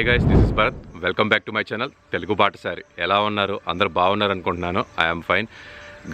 Hi guys this is Bharat welcome back to my channel Telugu Batasari ఎలా ఉన్నారు అందరు బాగున్నారు అనుకుంటున్నాను. ఐఎమ్ ఫైన్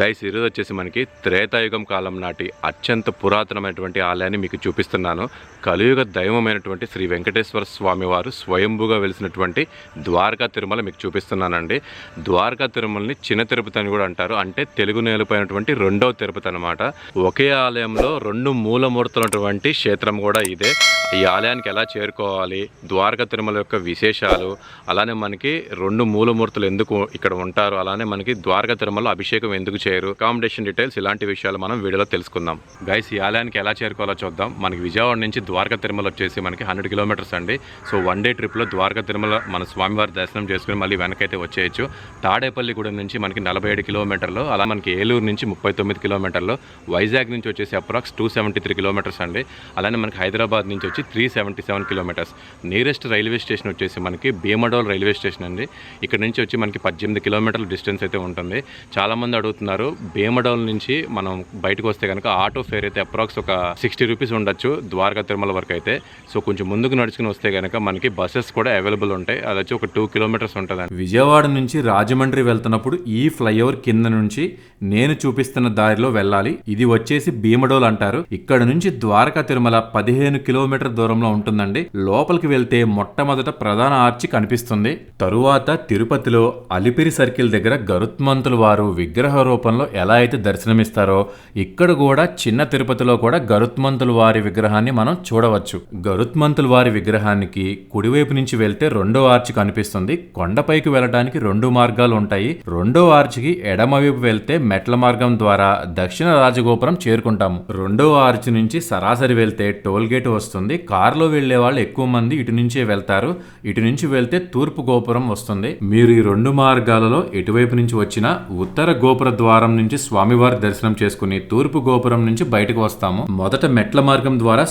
గైస్ ఈరోజు వచ్చేసి మనకి త్రేతాయుగం కాలం నాటి అత్యంత పురాతనమైనటువంటి ఆలయాన్ని మీకు చూపిస్తున్నాను. కలియుగ దైవమైనటువంటి శ్రీ వెంకటేశ్వర స్వామి వారు స్వయంభూగా వెలిసినటువంటి ద్వారకా తిరుమల మీకు చూపిస్తున్నానండి. ద్వారకా తిరుమలని చిన్న తిరుపతి అని కూడా అంటారు. అంటే తెలుగు నేలపైనటువంటి రెండవ తిరుపతి అనమాట ఒకే ఆలయంలో రెండు మూలమూర్తులటువంటి క్షేత్రం కూడా ఇదే. ఈ ఆలయానికి ఎలా చేరుకోవాలి? ద్వారకా తిరుమల యొక్క విశేషాలు అలానే మనకి రెండు మూలమూర్తులు ఎందుకు ఇక్కడ ఉంటారు? అలానే మనకి ద్వారకా తిరుమల అభిషేకం ఎందుకు చేయరు? అకామిడేషన్ డీటెయిల్స్ ఇలాంటి విషయాలు మనం వీడియోలో తెలుసుకుందాం. గైస్ ఈ ఆలయానికి ఎలా చేరుకోవాలో చూద్దాం. మనకి విజయవాడ నుంచి ద్వారకా తిరుమల వచ్చేసి మనకి హండ్రెడ్ కిలోమీటర్స్ అండి. సో వన్ డే ట్రిప్లో ద్వారకా తిరుమల మన స్వామివారి దర్శనం చేసుకుని మళ్ళీ వెనకైతే వచ్చేయచ్చు. తాడేపల్లి గూడెం నుంచి మనకి నలభై ఏడు కిలోమీటర్లు అలా మనకి ఏలూరు నుంచి ముప్పై తొమ్మిది కిలోమీటర్లు వైజాగ్ నుంచి వచ్చేసి approx two seventy three kilometres అండి. అలానే మనకి హైదరాబాద్ నుంచి వచ్చి three seventy seven kilometres. Nearest railway station వచ్చేసి మనకి భీమడోల్ రైల్వే స్టేషన్ అండి. ఇక్కడ నుంచి వచ్చి మనకి పద్దెనిమిది కిలోమీటర్ల డిస్టెన్స్ అయితే ఉంటుంది. చాలామంది అడుగుతున్నారు భీమడోల్ నుంచి మనం బయటకు వస్తే కనుక ఆటో ఫేర్ అయితే అప్రాక్స్ ఒక సిక్స్టీ రూపీస్ ఉండొచ్చు. ద్వారకా తిరుమల వరకు అయితే. సో కొంచెం ముందుకు నడుచుకుని వస్తే కనుక మనకి బస్సెస్ కూడా అవైలబుల్ ఉంటాయి. అది వచ్చి ఒక టూ కిలోమీటర్స్ ఉంటుంది విజయవాడ నుంచి రాజమండ్రి వెళ్తున్నప్పుడు ఈ ఫ్లైఓవర్ కింద నుంచి నేను చూపిస్తున్న దారిలో వెళ్ళాలి. ఇది వచ్చేసి భీమడోల్ అంటారు. ఇక్కడ నుంచి ద్వారకా తిరుమల పదిహేను కిలోమీటర్ దూరంలో ఉంటుందండి. లోపలికి వెళ్తే మొట్టమొదట ప్రధాన ఆర్చి కనిపిస్తుంది. తరువాత తిరుపతిలో అలిపిరి సర్కిల్ దగ్గర గరుత్మంతులు వారు విగ్రహ రూపంలో ఎలా అయితే దర్శనమిస్తారో ఇక్కడ కూడా చిన్న తిరుపతిలో కూడా గరుత్మంతులు వారి విగ్రహాన్ని మనం చూడవచ్చు. గరుత్మంతుల వారి విగ్రహానికి కుడివైపు నుంచి వెళ్తే రెండో ఆర్చి కనిపిస్తుంది. కొండపైకి వెళ్ళడానికి రెండు మార్గాలు ఉంటాయి. రెండో ఆర్చికి ఎడమవైపు వెళ్తే మెట్ల మార్గం ద్వారా దక్షిణ రాజగోపురం చేరుకుంటాము. రెండో ఆర్చి నుంచి సరాసరి వెళ్తే టోల్ గేట్ వస్తుంది. కారులో వెళ్ళే వాళ్ళు ఎక్కువ మంది ఇటు నుంచే వెళ్తారు. ఇటు నుంచి వెళ్తే తూర్పు గోపురం వస్తుంది. మీరు ఈ రెండు మార్గాలలో ఎటువైపు నుంచి వచ్చినా ఉత్తర గోపుర ద్వారం నుంచి స్వామివారి దర్శనం చేసుకుని తూర్పు గోపురం నుంచి బయటకు వస్తాము. మొదట మెట్ల మార్గం ద్వారా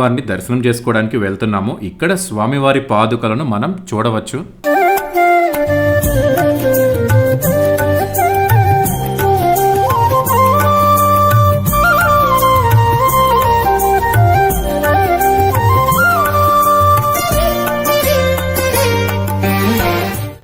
స్వామివారిని దర్శనం చేసుకోవడానికి వెళ్తున్నాము. ఇక్కడ స్వామివారి పాదుకలను మనం చూడవచ్చు.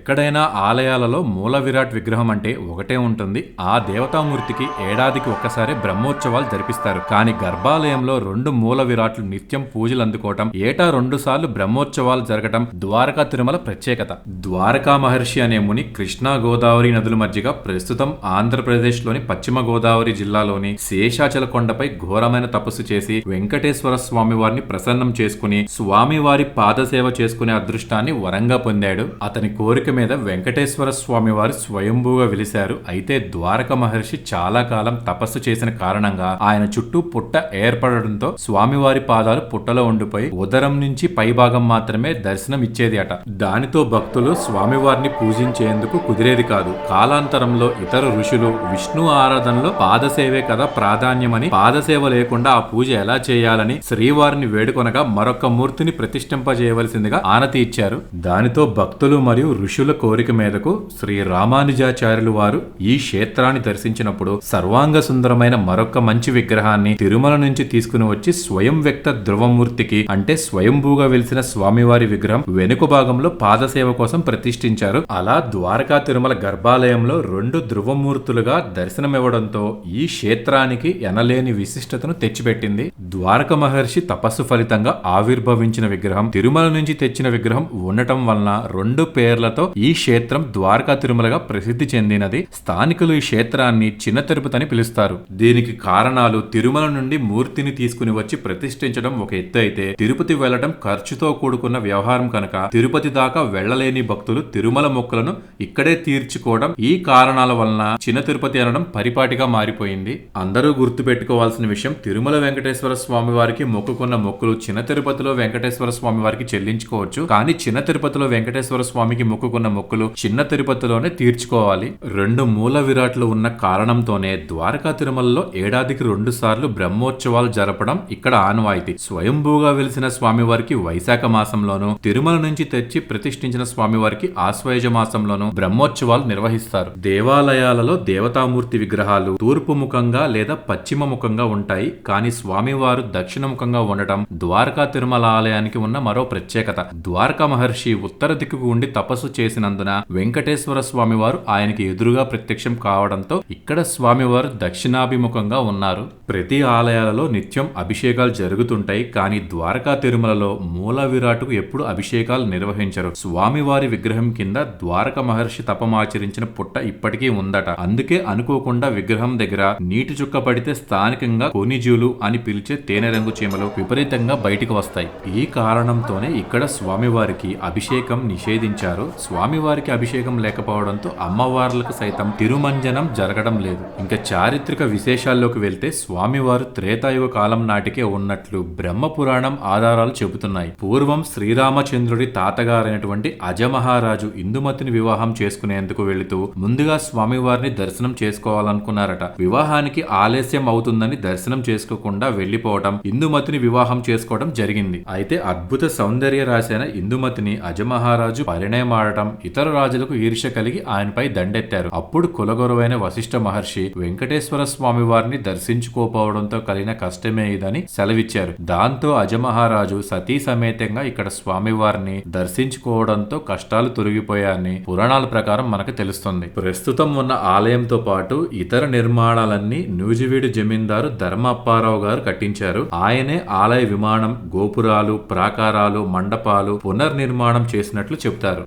ఎక్కడైనా ఆలయాలలో మూల విరాట్ విగ్రహం అంటే ఒకటే ఉంటుంది. ఆ దేవతామూర్తికి ఏడాదికి ఒక్కసారి బ్రహ్మోత్సవాలు జరిపిస్తారు. కానీ గర్భాలయంలో రెండు మూల విరాట్లు నిత్యం పూజలు అందుకోవటం ఏటా రెండు సార్లు బ్రహ్మోత్సవాలు జరగటం ద్వారకా తిరుమల ప్రత్యేకత. ద్వారకా మహర్షి అనే ముని కృష్ణా గోదావరి నదుల మధ్యగా ప్రస్తుతం ఆంధ్రప్రదేశ్లోని పశ్చిమ గోదావరి జిల్లాలోని శేషాచల కొండపై ఘోరమైన తపస్సు చేసి వెంకటేశ్వర స్వామి వారిని ప్రసన్నం చేసుకుని స్వామివారి పాదసేవ చేసుకునే అదృష్టాన్ని వరంగా పొందాడు. అతని కోరిక మీద వెంకటేశ్వర స్వామి వారు స్వయంభూగా వెలిశారు. అయితే ద్వారక మహర్షి చాలా కాలం తపస్సు చేసిన కారణంగా ఆయన చుట్టూ పుట్ట ఏర్పడడంతో స్వామివారి పాదాలు పుట్టలో ఉండిపోయి ఉదరం నుంచి పైభాగం మాత్రమే దర్శనం ఇచ్చేది అట దానితో భక్తులు స్వామివారిని పూజించేందుకు కుదిరేది కాదు. కాలాంతరంలో ఇతర ఋషులు విష్ణు ఆరాధనలో పాదసేవే కదా ప్రాధాన్యమని పాదసేవ లేకుండా ఆ పూజ ఎలా చేయాలని శ్రీవారిని వేడుకొనగా మరొక మూర్తిని ప్రతిష్ఠింపజేయవలసిందిగా ఆనతి ఇచ్చారు. దానితో భక్తులు మరియు ఋషులు కోరిక మేరకు శ్రీ రామానుజాచార్యులు వారు ఈ క్షేత్రాన్ని దర్శించినప్పుడు సర్వాంగ సుందరమైన మరొక మంచి విగ్రహాన్ని తిరుమల నుంచి తీసుకుని వచ్చి స్వయం వ్యక్త ధ్రువమూర్తికి అంటే స్వయంభూగా వెలిసిన స్వామివారి విగ్రహం వెనుక భాగంలో పాదసేవ కోసం ప్రతిష్ఠించారు. అలా ద్వారకా తిరుమల గర్భాలయంలో రెండు ధ్రువమూర్తులుగా దర్శనమివ్వడంతో ఈ క్షేత్రానికి ఎనలేని విశిష్టతను తెచ్చిపెట్టింది. ద్వారక మహర్షి తపస్సు ఫలితంగా ఆవిర్భవించిన విగ్రహం తిరుమల నుంచి తెచ్చిన విగ్రహం ఉండటం వలన రెండు పేర్లతో ఈ క్షేత్రం ద్వారకా తిరుమలగా ప్రసిద్ధి చెందినది. స్థానికులు ఈ క్షేత్రాన్ని చిన్న తిరుపతి అని పిలుస్తారు. దీనికి కారణాలు తిరుమల నుండి మూర్తిని తీసుకుని వచ్చి ప్రతిష్ఠించడం ఒక ఎత్తు అయితే తిరుపతి వెళ్ళడం ఖర్చుతో కూడుకున్న వ్యవహారం కనుక తిరుపతి దాకా వెళ్ళలేని భక్తులు తిరుమల మొక్కలను ఇక్కడే తీర్చుకోవడం ఈ కారణాల వలన చిన్న తిరుపతి అనడం పరిపాటిగా మారిపోయింది. అందరూ గుర్తు పెట్టుకోవాల్సిన విషయం తిరుమల వెంకటేశ్వర స్వామి వారికి మొక్కుకున్న మొక్కులు చిన్న తిరుపతిలో వెంకటేశ్వర స్వామి వారికి చెల్లించుకోవచ్చు. కానీ చిన్న తిరుపతిలో వెంకటేశ్వర స్వామికి మొక్కుకున్న మొక్కులు చిన్న తిరుపతిలోనే తీర్చుకోవాలి. రెండు మూల విరాట్లు ఉన్న కారణంతోనే ద్వారకా తిరుమలలో ఏడాదికి రెండు సార్లు బ్రహ్మోత్సవాలు జరపడం ఇక్కడ ఆనవాయితీ. స్వయంభూగా వెలిసిన స్వామివారికి వైశాఖ మాసంలోనూ తిరుమల నుంచి తెచ్చి ప్రతిష్ఠించిన స్వామివారికి ఆశ్వయుజ మాసంలోనూ బ్రహ్మోత్సవాలు నిర్వహిస్తారు. దేవాలయాలలో దేవతామూర్తి విగ్రహాలు తూర్పు ముఖంగా లేదా పశ్చిమ ముఖంగా ఉంటాయి. కానీ స్వామివారు దక్షిణ ముఖంగా ఉండటం ద్వారకా తిరుమల ఆలయానికి ఉన్న మరో ప్రత్యేకత. ద్వారకా మహర్షి ఉత్తర దిక్కుకు ఉండి తపస్సు చేసి చేసినందున వెంకటేశ్వర స్వామివారు ఆయనకి ఎదురుగా ప్రత్యక్షం కావడంతో ఇక్కడ స్వామివారు దక్షిణాభిముఖంగా ఉన్నారు. ప్రతి ఆలయాలలో నిత్యం అభిషేకాలు జరుగుతుంటాయి కానీ ద్వారకా తిరుమలలో మూల విరాటుకు ఎప్పుడు అభిషేకాలు నిర్వహించరు. స్వామివారి విగ్రహం కింద ద్వారక మహర్షి తపమాచరించిన పుట్ట ఇప్పటికీ ఉందట. అందుకే అనుకోకుండా విగ్రహం దగ్గర నీటి చుక్క పడితే స్థానికంగా కోనిజీవులు అని పిలిచే తేనె రంగు చీమలు విపరీతంగా బయటికి వస్తాయి. ఈ కారణంతోనే ఇక్కడ స్వామివారికి అభిషేకం నిషేధించారు. స్వామివారికి అభిషేకం లేకపోవడంతో అమ్మవార్లకు సైతం తిరుమంజనం జరగడం లేదు. ఇంకా చారిత్రక విశేషాల్లోకి వెళ్తే స్వామివారు త్రేతాయుగ కాలం నాటికే ఉన్నట్లు బ్రహ్మ పురాణం ఆధారాలు చెబుతున్నాయి. పూర్వం శ్రీరామచంద్రుడి తాతగారైనటువంటి అజమహారాజు ఇందుమతిని వివాహం చేసుకునేందుకు వెళుతూ ముందుగా స్వామివారిని దర్శనం చేసుకోవాలనుకున్నారట. వివాహానికి ఆలస్యం అవుతుందని దర్శనం చేసుకోకుండా వెళ్ళిపోవటం ఇందుమతిని వివాహం చేసుకోవడం జరిగింది. అయితే అద్భుత సౌందర్య రాశైన ఇందుమతిని అజమహారాజు పరిణయమాడటం ఇతర రాజులకు ఈర్ష్య కలిగి ఆయనపై దండెత్తారు. అప్పుడు కులగొరవైన వశిష్ఠ మహర్షి వెంకటేశ్వర స్వామి వారిని దర్శించుకోపోవడంతో కలిగిన కష్టమే ఇదని సెలవిచ్చారు. దాంతో అజమహారాజు సతీ సమేతంగా ఇక్కడ స్వామివారిని దర్శించుకోవడంతో కష్టాలు తొలగిపోయాయని పురాణాల ప్రకారం మనకు తెలుస్తుంది. ప్రస్తుతం ఉన్న ఆలయంతో పాటు ఇతర నిర్మాణాలన్నీ నూజివీడు జమీందారు ధర్మప్పారావు గారు కట్టించారు. ఆయనే ఆలయ విమానం గోపురాలు ప్రాకారాలు మండపాలు పునర్నిర్మాణం చేసినట్లు చెప్తారు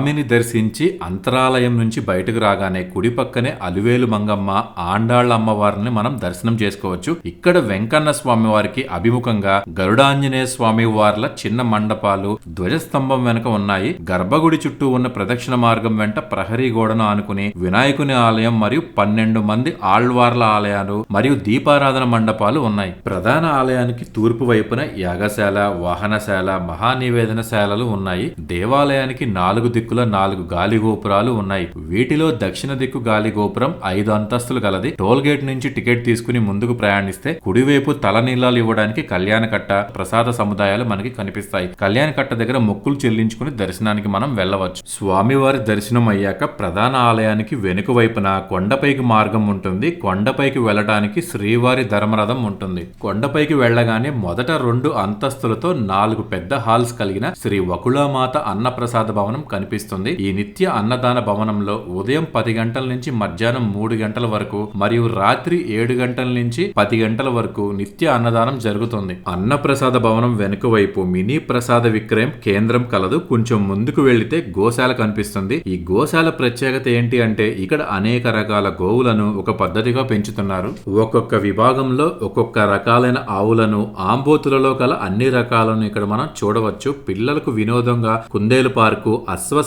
స్వామిని దర్శించి అంతరాలయం నుంచి బయటకు రాగానే కుడి పక్కనే అలివేలు మంగమ్మ ఆండాళ్ళ అమ్మవారిని మనం దర్శనం చేసుకోవచ్చు. ఇక్కడ వెంకన్న స్వామి వారికి అభిముఖంగా గరుడాంజనేయ స్వామి వార్ల చిన్న మండపాలు ధ్వజస్తంభం వెనుక ఉన్నాయి. గర్భగుడి చుట్టూ ఉన్న ప్రదక్షిణ మార్గం వెంట ప్రహరీ గోడను ఆనుకుని వినాయకుని ఆలయం మరియు పన్నెండు మంది ఆళ్వార్ల ఆలయాలు మరియు దీపారాధన మండపాలు ఉన్నాయి. ప్రధాన ఆలయానికి తూర్పు వైపున యాగశాల వాహనశాల మహానివేదనశాలలు ఉన్నాయి. దేవాలయానికి నాలుగు దిక్కు దిక్కుల నాలుగు గాలి గోపురాలు ఉన్నాయి. వీటిలో దక్షిణ దిక్కు గాలి గోపురం ఐదు అంతస్తులు గలది. టోల్ గేట్ నుంచి టికెట్ తీసుకుని ముందుకు ప్రయాణిస్తే కుడివైపు తలనీలాలు ఇవ్వడానికి కళ్యాణకట్ట ప్రసాద సముదాయాలు మనకి కనిపిస్తాయి. కళ్యాణ కట్ట దగ్గర మొక్కులు చెల్లించుకుని దర్శనానికి మనం వెళ్ళవచ్చు. స్వామివారి దర్శనం అయ్యాక ప్రధాన ఆలయానికి వెనుక వైపున కొండపైకి మార్గం ఉంటుంది. కొండపైకి వెళ్ళడానికి శ్రీవారి ధర్మరథం ఉంటుంది. కొండపైకి వెళ్ళగానే మొదట రెండు అంతస్తులతో నాలుగు పెద్ద హాల్స్ కలిగిన శ్రీ వకుళామాత అన్నప్రసాద భవనం కనిపిస్తుంది. ఈ నిత్య అన్నదాన భవనంలో ఉదయం పది గంటల నుంచి మధ్యాహ్నం మూడు గంటల వరకు మరియు రాత్రి ఏడు గంటల నుంచి పది గంటల వరకు నిత్య అన్నదానం జరుగుతుంది. అన్నప్రసాద భవనం వెనుక వైపు మినీ ప్రసాద విక్రయం కేంద్రం కలదు. కొంచెం ముందుకు వెళ్ళితే గోశాల కనిపిస్తుంది. ఈ గోశాల ప్రత్యేకత ఏంటి అంటే ఇక్కడ అనేక రకాల గోవులను ఒక పద్ధతిగా పెంచుతున్నారు. ఒక్కొక్క విభాగంలో ఒక్కొక్క రకాలైన ఆవులను ఆంబోతులలో గల అన్ని రకాలను ఇక్కడ మనం చూడవచ్చు. పిల్లలకు వినోదంగా కుందేలు పార్కు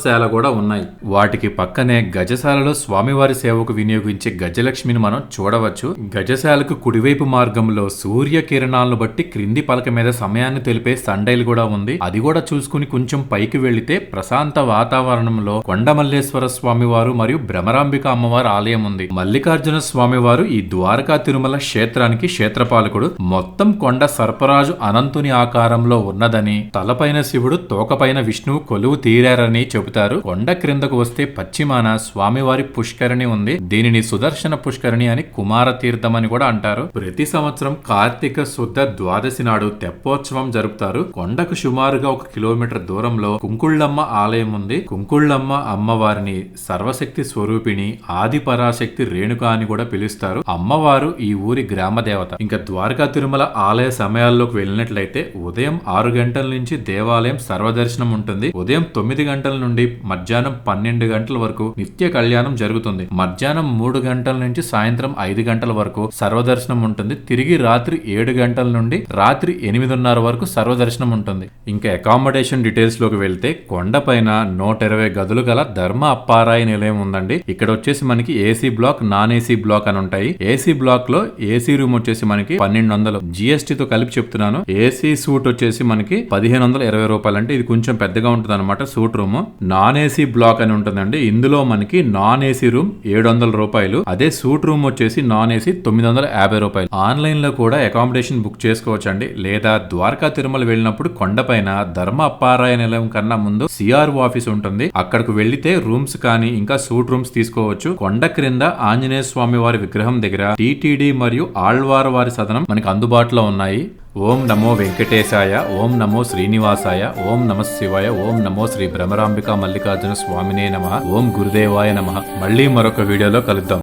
అశ్వశాల కూడా ఉన్నాయి. వాటికి పక్కనే గజశాలలో స్వామివారి సేవకు వినియోగించే గజలక్ష్మిని మనం చూడవచ్చు. గజశాలకు కుడివైపు మార్గంలో సూర్య కిరణాలను బట్టి క్రింది పలక మీద సమయాన్ని తెలిపే సండైల్ కూడా ఉంది. అది కూడా చూసుకుని కొంచెం పైకి వెళితే ప్రశాంత వాతావరణంలో కొండమల్లేశ్వర స్వామివారు మరియు భ్రమరాంబిక అమ్మవారి ఆలయం ఉంది. మల్లికార్జున స్వామివారు ఈ ద్వారకా తిరుమల క్షేత్రానికి క్షేత్రపాలకుడు. మొత్తం కొండ సర్పరాజు అనంతుని ఆకారంలో ఉన్నదని తలపైన శివుడు తోకపైన విష్ణువు కొలువు తీరారని చెబుతారు కొండ క్రిందకు వస్తే పశ్చిమాన స్వామివారి పుష్కరిణి ఉంది. దీనిని సుదర్శన పుష్కరిణి అని కుమార తీర్థం అని కూడా అంటారు. ప్రతి సంవత్సరం కార్తీక శుద్ధ ద్వాదశి నాడు తెప్పోత్సవం జరుపుతారు. కొండకు సుమారుగా ఒక కిలోమీటర్ దూరంలో కుంకుళ్ళమ్మ ఆలయం ఉంది. కుంకుళ్ళమ్మ అమ్మవారిని సర్వశక్తి స్వరూపిణి ఆది పరాశక్తి రేణుక అని కూడా పిలుస్తారు. అమ్మవారు ఈ ఊరి గ్రామ దేవత. ఇంకా ద్వారకా తిరుమల ఆలయ సమయాల్లోకి వెళ్ళినట్లయితే ఉదయం ఆరు గంటల నుంచి దేవాలయం సర్వదర్శనం ఉంటుంది. ఉదయం తొమ్మిది గంటల నుండి మధ్యాహ్నం పన్నెండు గంటల వరకు నిత్య కళ్యాణం జరుగుతుంది. మధ్యాహ్నం మూడు గంటల నుంచి సాయంత్రం ఐదు గంటల వరకు సర్వదర్శనం ఉంటుంది. తిరిగి రాత్రి ఏడు గంటల నుండి రాత్రి ఎనిమిదిన్నర వరకు సర్వదర్శనం ఉంటుంది. ఇంకా అకామిడేషన్ డీటెయిల్స్లోకి వెళ్తే కొండపైన నూట ఇరవై గదులు గల ధర్మ అప్పారాయి నిలయం ఉందండి. ఇక్కడ వచ్చేసి మనకి AC block non AC block అని ఉంటాయి. ఏసీ బ్లాక్లో ఏసీ రూమ్ వచ్చేసి మనకి పన్నెండు వందలు. జిఎస్టీ తో కలిపి చెప్తున్నాను. ఏసీ సూట్ వచ్చేసి మనకి పదిహేను వందల ఇరవై రూపాయలు అంటే ఇది కొంచెం పెద్దగా ఉంటుంది అనమాట suite room non AC block అని ఉంటుందండి. ఇందులో మనకి నాన్ ఏసీ రూమ్ ఏడు వందల రూపాయలు అదే సూట్ రూమ్ వచ్చేసి నాన్ ఏసీ తొమ్మిది వందల యాభై రూపాయలు. ఆన్లైన్లో కూడా అకామిడేషన్ బుక్ చేసుకోవచ్చు అండి లేదా ద్వారకా తిరుమల వెళ్ళినప్పుడు కొండపైన ధర్మ అప్పారాయ నిలయం కన్నా ముందు సిఆర్ఓ ఆఫీస్ ఉంటుంది. అక్కడికి వెళ్ళితే రూమ్స్ కానీ ఇంకా సూట్ రూమ్స్ తీసుకోవచ్చు. కొండ క్రింద ఆంజనేయ స్వామి వారి విగ్రహం దగ్గర టీటీడీ మరియు ఆళ్వార్ వారి సదనం మనకి అందుబాటులో ఉన్నాయి. ఓం నమో వెంకటేశాయ ఓం నమో శ్రీనివాసాయ ఓం నమ శివాయ ఓం నమో శ్రీ భ్రమరాంబిక మల్లికార్జున స్వామినే నమ ఓం గురుదేవాయ నమ. మళ్ళీ మరొక వీడియోలో కలుద్దాం.